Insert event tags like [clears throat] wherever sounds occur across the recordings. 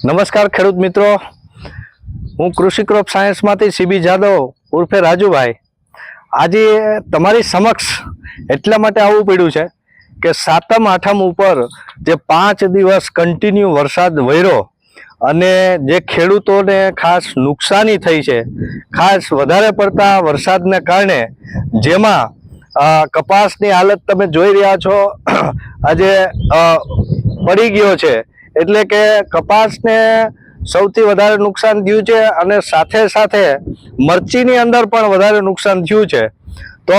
નમસ્કાર ખેડૂત મિત્રો. હું કૃષિ ક્રોપ સાયન્સમાંથી સીબી જાદવ ઉર્ફે રાજુભાઈ. આજે તમારી સમક્ષ એટલા માટે આવવું પડ્યું છે કે સાતમ આઠમ ઉપર જે પાંચ દિવસ કન્ટિન્યુ વરસાદ વહેરો અને જે ખેડૂતોને ખાસ નુકસાની થઈ છે, ખાસ વધારે પડતા વરસાદને કારણે જેમાં કપાસની હાલત તમે જોઈ રહ્યા છો. [clears throat] આજે પડી ગયો છે. એટલે કે કપાસને સૌથી વધારે નુકસાન થયું છે અને સાથે સાથે મરચીની અંદર પણ વધારે નુકસાન થયું છે. તો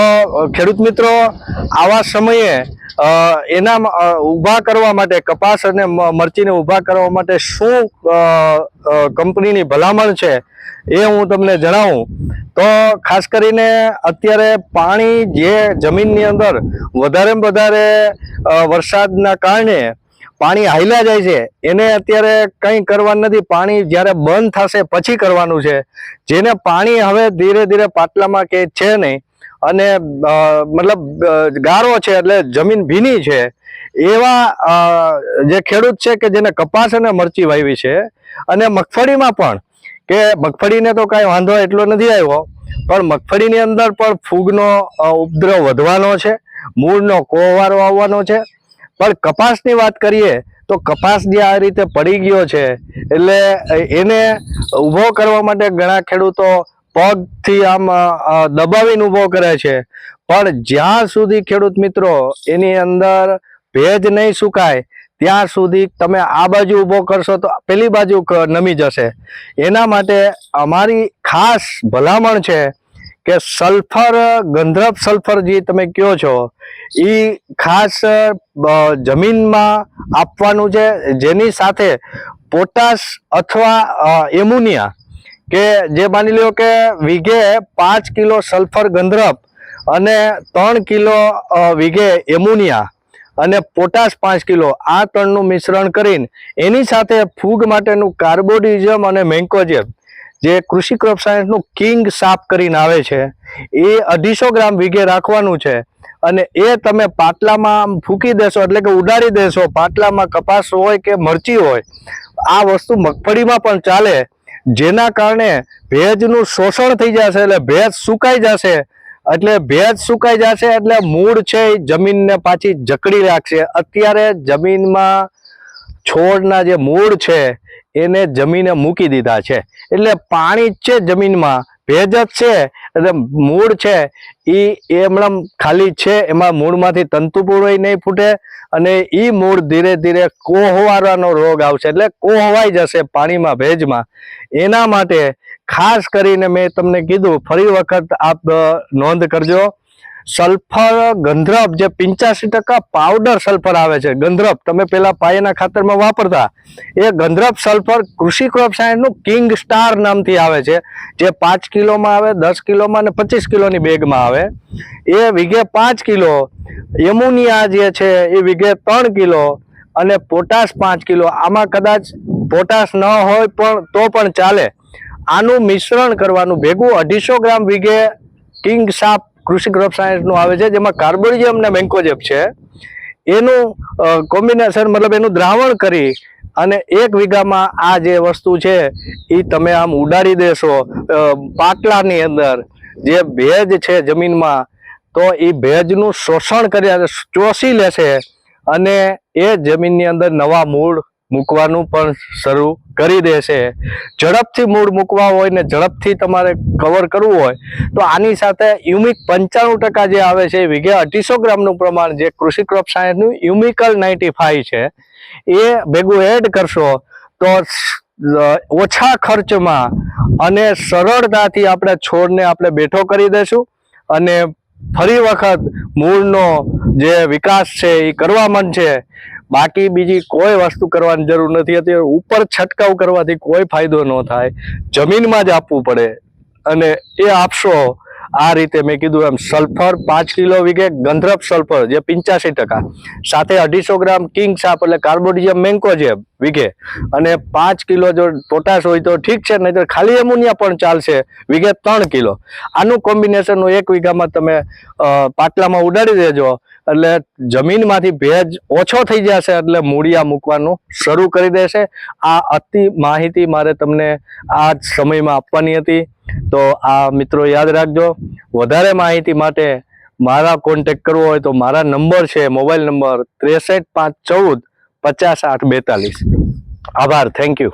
ખેડૂત મિત્રો, આવા સમયે એના ઊભા કરવા માટે, કપાસ અને મરચીને ઊભા કરવા માટે શું કંપનીની ભલામણ છે એ હું તમને જણાવું. તો, ખાસ કરીને અત્યારે પાણી જે જમીનની અંદર વધારેમાં વધારે વરસાદના કારણે પાણી હાલ્યા જાય છે, એને અત્યારે કંઈ કરવાનું નથી. પાણી જ્યારે બંધ થશે, પછી કરવાનું છે. જેને પાણી હવે ધીરે ધીરે પાટલામાં કે છે નહીં, અને મતલબ ગારો છે એટલે જમીન ભીની છે, એવા જે ખેડૂત છે કે જેને કપાસ અને મરચી વાવી છે, અને મગફળીમાં પણ, કે મગફળીને તો કાંઈ વાંધો એટલો નથી આવ્યો, પણ મગફળીની અંદર પણ ફૂગનો ઉપદ્રવ વધવાનો છે, મૂળનો કોવારો આવવાનો છે પણ કપાસની વાત કરીએ તો કપાસ જે આ રીતે પડી ગયો છે, એટલે એને ઊભો કરવા માટે ઘણા ખેડૂતો પગથી આમ દબાવીને ઊભો કરે છે. પણ જ્યાં સુધી ખેડૂત મિત્રો એની અંદર ભેજ નહીં સુકાય, ત્યાં સુધી તમે આ બાજુ ઊભો કરશો તો પેલી બાજુ નમી જશે. એના માટે અમારી ખાસ ભલામણ છે કે સલ્ફર ગંધરપ સલ્ફર જે તમે કહો છો, એ ખાસ જમીનમાં આપવાનું છે, જેની સાથે પોટાશ અથવા એમોનિયા, કે જે માની લ્યો કે વીઘે પાંચ કિલો સલ્ફર ગંધરપ અને ત્રણ કિલો વીઘે એમોનિયા અને પોટાશ પાંચ કિલો, આ ત્રણનું મિશ્રણ કરીને એની સાથે ફૂગ માટેનું કાર્બોડિઝમ અને મેન્કોજેબ જે કૃષિ ક્રોપ સાયન્સનું કિંગ સાપ કરીને આવે છે, એ અઢીસો ગ્રામ વીઘે રાખવાનું છે અને એ તમે પાટલામાં ફૂંકી દેશો, એટલે કે ઉડાડી દેશો, પાટલામાં કપાસ હોય કે મરચી હોય, આ વસ્તુ મગફળીમાં પણ ચાલે, જેના કારણે ભેજનું શોષણ થઈ જશે, એટલે ભેજ સુકાઈ જશે, એટલે ભેજ સુકાઈ જશે, એટલે મૂળ છે એ જમીનને પાછી જકડી રાખશે. અત્યારે જમીનમાં છોડના જે મૂળ છે એને જમીને મૂકી દીધા છે. એટલે પાણી છે જમીનમાં, ભેજ જ છે, એટલે મૂળ છે એ એમણામ ખાલી છે, એમાં મૂળમાંથી તંતુપૂર્વય નહીં ફૂટે અને એ મૂળ ધીરે ધીરે કોહવારવાનો રોગ આવશે. એટલે કોહવાઈ જશે પાણીમાં, ભેજમાં. એના માટે ખાસ કરીને મેં તમને કીધું, ફરી વખત આપ નોંધ કરજો સલ્ફર ગંધરપ જે પિંચાસી ટકા પાવડર સલ્ફર આવે છે. ગંધ્રપ તમે પેલા પાયાના ખાતરમાં વાપરતા. એ ગંધરપ સલ્ફર કૃષિ ક્રોપ સાયન્સનું કિંગ સ્ટાર નામથી આવે છે. જે પાંચ કિલોમાં આવે, દસ કિલોમાં અને પચીસ કિલોની બેગમાં આવે. એ વીઘે પાંચ કિલો એમોનિયા જે છે એ વીઘે ત્રણ કિલો અને પોટાશ પાંચ કિલો. આમાં કદાચ પોટાશ ન હોય પણ તો પણ ચાલે. આનું મિશ્રણ કરવાનું ભેગું અઢીસો ગ્રામ વીઘે કિંગ સાપ કૃષિ ક્રોપ સાયન્સનું આવે છે, જેમાં કાર્બોડિયમ ને મેન્કોજેબ છે. એનું કોમ્બિનેશન મતલબ એનું દ્રાવણ કરી અને એક વીઘામાં આ જે વસ્તુ છે એ તમે આમ ઉડાડી દેશો પાટલાની અંદર. જે ભેજ છે જમીનમાં, તો એ ભેજનું શોષણ કરી ચોસી લેશે અને એ જમીનની અંદર નવા મૂળ મૂકવાનું પણ શરૂ કરી દેશે ઝડપથી મૂળ મૂકવા હોય ને ઝડપથી તમારે કવર કરવું હોય, તો આની સાથે યુમિક પંચાણું ટકા જે આવે છે વીઘે અઢીસો ગ્રામનું પ્રમાણ જે કૃષિ ક્રોપ સાયન્સનું યુમિકલ નાઇન્ટી ફાઈવ છે, એ ભેગું એડ કરશો તો ઓછા ખર્ચમાં અને સરળતાથી આપણે છોડને આપણે બેઠો કરી દઈશું અને ફરી વખત મૂળનો જે વિકાસ છે એ કરવા મન છે બાકી બીજી કોઈ વસ્તુ કરવાની જરૂર નથી. અત્યારે ઉપર છંટકાવ કરવાથી કોઈ ફાયદો ન થાય. જમીનમાં જ આપવું પડે. અને એ આપશો, આ રીતે મેં કીધું એમ સલ્ફર પાંચ કિલો વીઘે ગંધરપ સલ્ફર, જે પિંચાસી ટકા. સાથે અઢીસો ગ્રામ કિંગ સાપ, એટલે કાર્બોડિયમ મેન્કોજેબ વીઘે. અને પાંચ કિલો જો પોટાશ હોય તો ઠીક છે નહીં ખાલી એમોનિયા પણ ચાલશે, વીઘે ત્રણ કિલો. આનું કોમ્બિનેશનનું એક વીઘામાં તમે પાટલામાં ઉડાડી દેજો. એટલે જમીનમાંથી ભેજ ઓછો થઈ જશે એટલે મૂળિયા મૂકવાનું શરૂ કરી દેશે. આ અતિ માહિતી મારે તમને આ જ સમયમાં આપવાની હતી. તો આ મિત્રો યાદ રાખજો, વધારે માહિતી માટે મારા કોન્ટેક કરવો હોય તો મારા નંબર છે, મોબાઈલ નંબર ત્રેસઠ પાંચ ચૌદ પચાસ આઠ બેતાલીસ. આભાર થેન્ક યુ